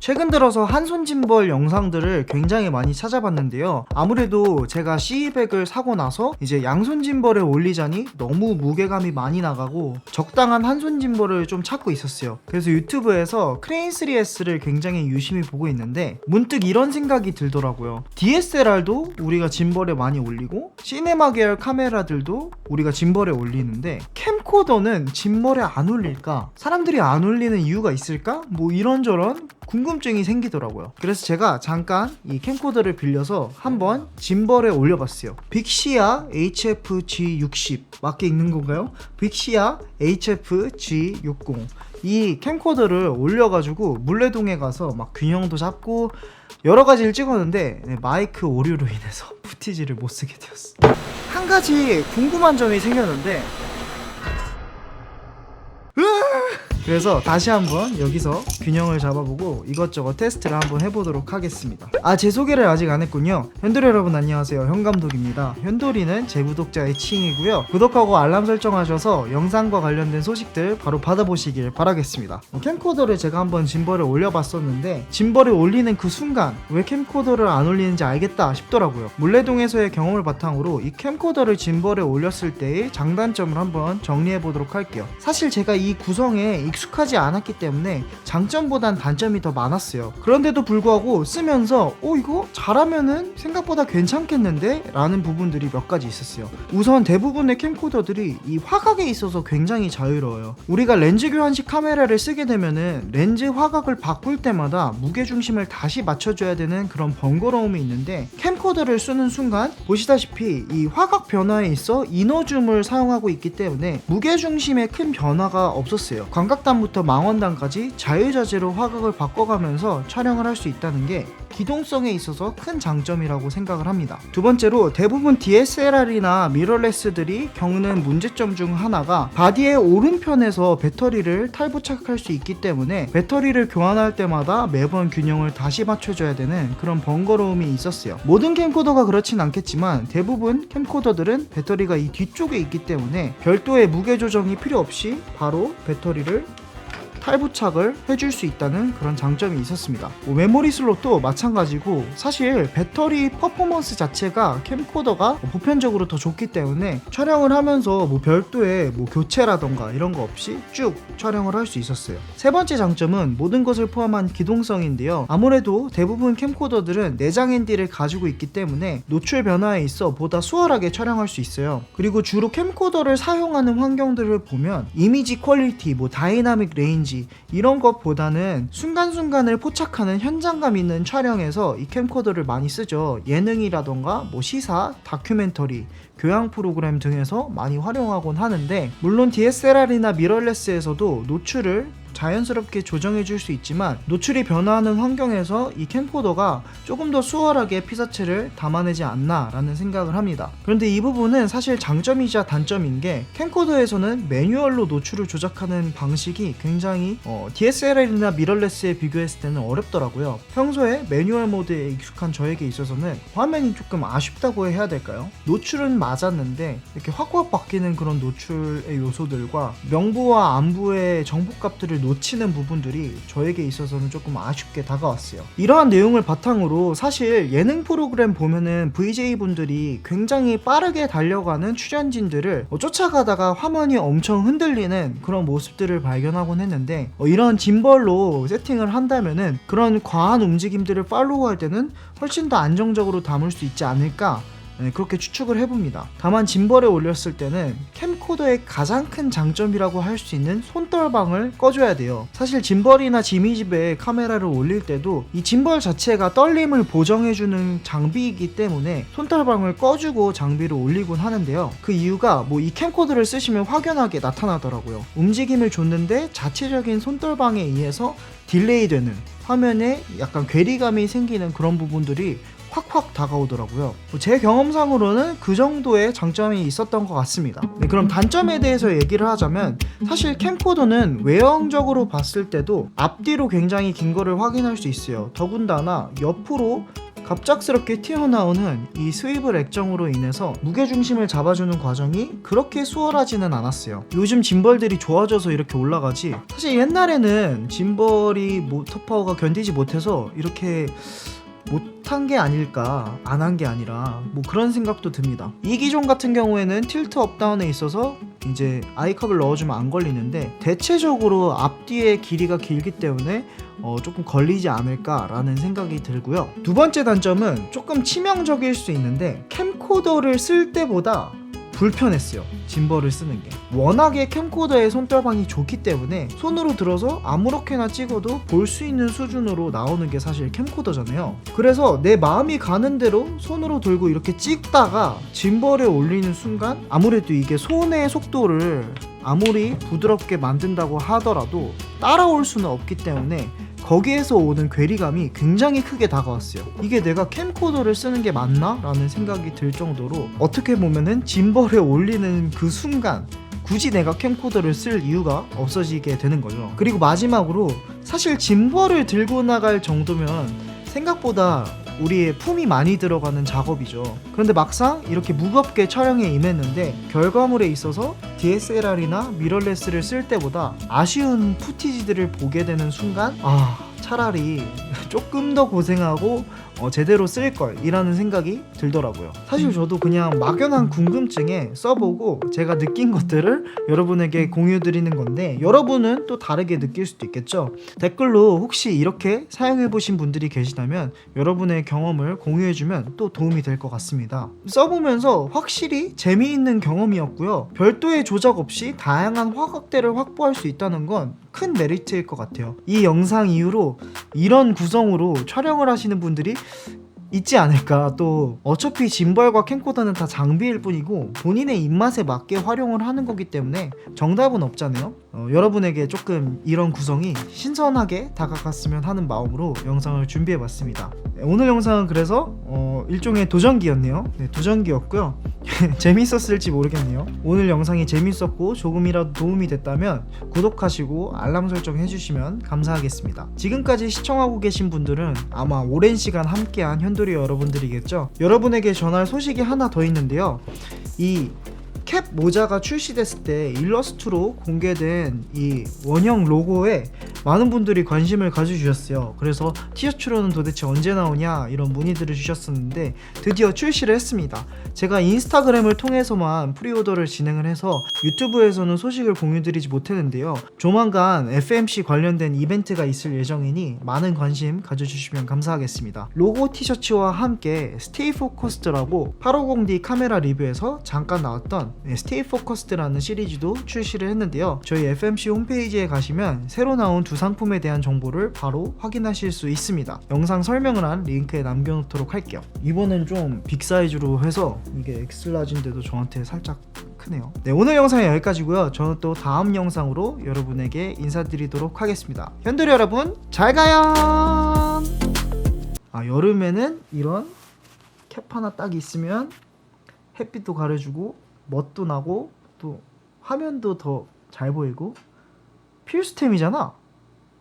최근 들어서 한손 짐벌 영상들을 굉장히 많이 찾아봤는데요. 아무래도 제가 C백을 사고 나서 이제 양손 짐벌에 올리자니 너무 무게감이 많이 나가고 적당한 한손 짐벌을 좀 찾고 있었어요. 그래서 유튜브에서 크레인 3S를 굉장히 유심히 보고 있는데 문득 이런 생각이 들더라고요. DSLR도 우리가 짐벌에 많이 올리고 시네마 계열 카메라들도 우리가 짐벌에 올리는데 캠코더는 짐벌에 안 올릴까? 사람들이 안 올리는 이유가 있을까? 뭐 이런저런 궁금 증이 생기더라고요. 그래서 제가 잠깐 이 캠코더를 빌려서 한번 짐벌에 올려봤어요. 빅시아 HFG60 맞게 읽는 건가요? 빅시아 HFG60 이 캠코더를 올려가지고 물레동에 가서 막 균형도 잡고 여러 가지를 찍었는데 네, 마이크 오류로 인해서 푸티지를 못 쓰게 되었어. 한 가지 궁금한 점이 생겼는데 그래서 다시 한번 여기서 균형을 잡아보고 이것저것 테스트를 한번 해보도록 하겠습니다. 아, 제 소개를 아직 안 했군요. 현돌이 여러분 안녕하세요. 현감독입니다. 현돌이는 제 구독자의 칭이고요. 구독하고 알람 설정하셔서 영상과 관련된 소식들 바로 받아보시길 바라겠습니다. 어, 캠코더를 제가 한번 짐벌에 올려봤었는데 짐벌에 올리는 그 순간 왜 캠코더를 안 올리는지 알겠다 싶더라고요. 물레동에서의 경험을 바탕으로 이 캠코더를 짐벌에 올렸을 때의 장단점을 한번 정리해보도록 할게요. 사실 제가 이 구성에 익숙 하지 않았기 때문에 장점보단 단점이 더 많았어요. 그런데도 불구하고 쓰면서 어 이거 잘하면은 생각보다 괜찮겠는데? 라는 부분들이 몇 가지 있었어요. 우선 대부분의 캠코더들이 이 화각에 있어서 굉장히 자유로워요. 우리가 렌즈 교환식 카메라를 쓰게 되면은 렌즈 화각을 바꿀 때마다 무게 중심을 다시 맞춰줘야 되는 그런 번거로움이 있는데 캠코더를 쓰는 순간 보시다시피 이 화각 변화에 있어 이너줌을 사용하고 있기 때문에 무게 중심에 큰 변화가 없었어요. 광각 단부터 망원단까지 자유자재로 화각을 바꿔가면서 촬영을 할 수 있다는 게 기동성에 있어서 큰 장점이라고 생각을 합니다. 두 번째로 대부분 DSLR이나 미러레스들이 겪는 문제점 중 하나가 바디의 오른편에서 배터리를 탈부착할 수 있기 때문에 배터리를 교환할 때마다 매번 균형을 다시 맞춰줘야 되는 그런 번거로움이 있었어요. 모든 캠코더가 그렇진 않겠지만 대부분 캠코더들은 배터리가 이 뒤쪽에 있기 때문에 별도의 무게 조정이 필요 없이 바로 배터리를 탈부착을 해줄 수 있다는 그런 장점이 있었습니다. 뭐 메모리 슬롯도 마찬가지고 사실 배터리 퍼포먼스 자체가 캠코더가 뭐 보편적으로 더 좋기 때문에 촬영을 하면서 뭐 별도의 뭐 교체라던가 이런 거 없이 쭉 촬영을 할 수 있었어요. 세 번째 장점은 모든 것을 포함한 기동성인데요. 아무래도 대부분 캠코더들은 내장 핸디를 가지고 있기 때문에 노출 변화에 있어 보다 수월하게 촬영할 수 있어요. 그리고 주로 캠코더를 사용하는 환경들을 보면 이미지 퀄리티, 뭐 다이나믹 레인지 이런 것보다는 순간순간을 포착하는 현장감 있는 촬영에서 이 캠코더를 많이 쓰죠. 예능이라던가 뭐 시사, 다큐멘터리, 교양 프로그램 등에서 많이 활용하곤 하는데 물론 DSLR이나 미러레스에서도 노출을 자연스럽게 조정해 줄 수 있지만 노출이 변화하는 환경에서 이 캠코더가 조금 더 수월하게 피사체를 담아내지 않나라는 생각을 합니다. 그런데 이 부분은 사실 장점이자 단점인 게 캠코더에서는 매뉴얼로 노출을 조작하는 방식이 굉장히 어, DSLR이나 미러레스에 비교했을 때는 어렵더라고요. 평소에 매뉴얼 모드에 익숙한 저에게 있어서는 화면이 조금 아쉽다고 해야 될까요? 노출은 맞았는데 이렇게 확확 바뀌는 그런 노출의 요소들과 명부와 안부의 정보값들을 놓치는 부분들이 저에게 있어서는 조금 아쉽게 다가왔어요. 이러한 내용을 바탕으로 사실 예능 프로그램 보면은 VJ분들이 굉장히 빠르게 달려가는 출연진들을 어, 쫓아가다가 화면이 엄청 흔들리는 그런 모습들을 발견하곤 했는데 어, 이런 짐벌로 세팅을 한다면은 그런 과한 움직임들을 팔로우할 때는 훨씬 더 안정적으로 담을 수 있지 않을까 네, 그렇게 추측을 해봅니다. 다만 짐벌에 올렸을 때는 캠코더의 가장 큰 장점이라고 할 수 있는 손떨방을 꺼줘야 돼요. 사실 짐벌이나 지미집에 카메라를 올릴 때도 이 짐벌 자체가 떨림을 보정해주는 장비이기 때문에 손떨방을 꺼주고 장비를 올리곤 하는데요. 그 이유가 뭐 이 캠코더를 쓰시면 확연하게 나타나더라고요. 움직임을 줬는데 자체적인 손떨방에 의해서 딜레이 되는 화면에 약간 괴리감이 생기는 그런 부분들이 확확 다가오더라고요. 뭐제 경험상으로는 그 정도의 장점이 있었던 것 같습니다. 네, 그럼 단점에 대해서 얘기를 하자면 사실 캠코더는 외형적으로 봤을 때도 앞뒤로 굉장히 긴 거를 확인할 수 있어요. 더군다나 옆으로 갑작스럽게 튀어나오는 이 스위블 액정으로 인해서 무게중심을 잡아주는 과정이 그렇게 수월하지는 않았어요. 요즘 짐벌들이 좋아져서 이렇게 올라가지. 사실 옛날에는 짐벌이 모터 파워가 견디지 못해서 이렇게 못한 게 아닐까 안 한 게 아니라 뭐 그런 생각도 듭니다. 이 기종 같은 경우에는 틸트 업다운에 있어서 이제 아이컵을 넣어주면 안 걸리는데 대체적으로 앞뒤의 길이가 길기 때문에 어, 조금 걸리지 않을까라는 생각이 들고요. 두 번째 단점은 조금 치명적일 수 있는데 캠코더를 쓸 때보다 불편했어요. 짐벌을 쓰는 게. 워낙에 캠코더의 손떨방이 좋기 때문에 손으로 들어서 아무렇게나 찍어도 볼 수 있는 수준으로 나오는 게 사실 캠코더잖아요. 그래서 내 마음이 가는 대로 손으로 들고 이렇게 찍다가 짐벌에 올리는 순간 아무래도 이게 손의 속도를 아무리 부드럽게 만든다고 하더라도 따라올 수는 없기 때문에 거기에서 오는 괴리감이 굉장히 크게 다가왔어요. 이게 내가 캠코더를 쓰는 게 맞나? 라는 생각이 들 정도로 어떻게 보면은 짐벌에 올리는 그 순간 굳이 내가 캠코더를 쓸 이유가 없어지게 되는 거죠. 그리고 마지막으로 사실 짐벌을 들고 나갈 정도면 생각보다 우리의 품이 많이 들어가는 작업이죠. 그런데 막상 이렇게 무겁게 촬영에 임했는데 결과물에 있어서 DSLR이나 미러레스를 쓸 때보다 아쉬운 푸티지들을 보게 되는 순간 아 차라리 조금 더 고생하고 어, 제대로 쓸 걸이라는 생각이 들더라고요. 사실 저도 그냥 막연한 궁금증에 써보고 제가 느낀 것들을 여러분에게 공유드리는 건데 여러분은 또 다르게 느낄 수도 있겠죠. 댓글로 혹시 이렇게 사용해보신 분들이 계시다면 여러분의 경험을 공유해주면 또 도움이 될 것 같습니다. 써보면서 확실히 재미있는 경험이었고요. 별도의 조작 없이 다양한 화각대를 확보할 수 있다는 건 큰 메리트일 것 같아요. 이 영상 이후로 이런 구성으로 촬영을 하시는 분들이 있지 않을까. 또 어차피 짐벌과 캠코더는 다 장비일 뿐이고 본인의 입맛에 맞게 활용을 하는 거기 때문에 정답은 없잖아요 어, 여러분에게 조금 이런 구성이 신선하게 다가갔으면 하는 마음으로 영상을 준비해 봤습니다. 네, 오늘 영상은 그래서 어, 일종의 도전기였네요. 네, 도전기였고요. 재밌었을지 모르겠네요. 오늘 영상이 재밌었고 조금이라도 도움이 됐다면 구독하시고 알람 설정 해주시면 감사하겠습니다. 지금까지 시청하고 계신 분들은 아마 오랜 시간 함께한 현도리 여러분들이겠죠? 여러분에게 전할 소식이 하나 더 있는데요. 이 캡 모자가 출시됐을 때 일러스트로 공개된 이 원형 로고에 많은 분들이 관심을 가져주셨어요. 그래서 티셔츠로는 도대체 언제 나오냐 이런 문의들을 주셨었는데 드디어 출시를 했습니다. 제가 인스타그램을 통해서만 프리오더를 진행을 해서 유튜브에서는 소식을 공유드리지 못했는데요. 조만간 FMC 관련된 이벤트가 있을 예정이니 많은 관심 가져주시면 감사하겠습니다. 로고 티셔츠와 함께 스테이 포커스드라고 850D 카메라 리뷰에서 잠깐 나왔던 네, 스테이 포커스드라는 시리즈도 출시를 했는데요. 저희 FMC 홈페이지에 가시면 새로 나온 두 상품에 대한 정보를 바로 확인하실 수 있습니다. 영상 설명을 한 링크에 남겨놓도록 할게요. 이번엔 좀 빅 사이즈로 해서 이게 엑슬라지인데도 저한테 살짝 크네요. 네, 오늘 영상은 여기까지고요. 저는 또 다음 영상으로 여러분에게 인사드리도록 하겠습니다. 현돌이 여러분, 잘 가요! 아, 여름에는 이런 캡 하나 딱 있으면 햇빛도 가려주고 멋도 나고 또 화면도 더 잘 보이고 필수템이잖아.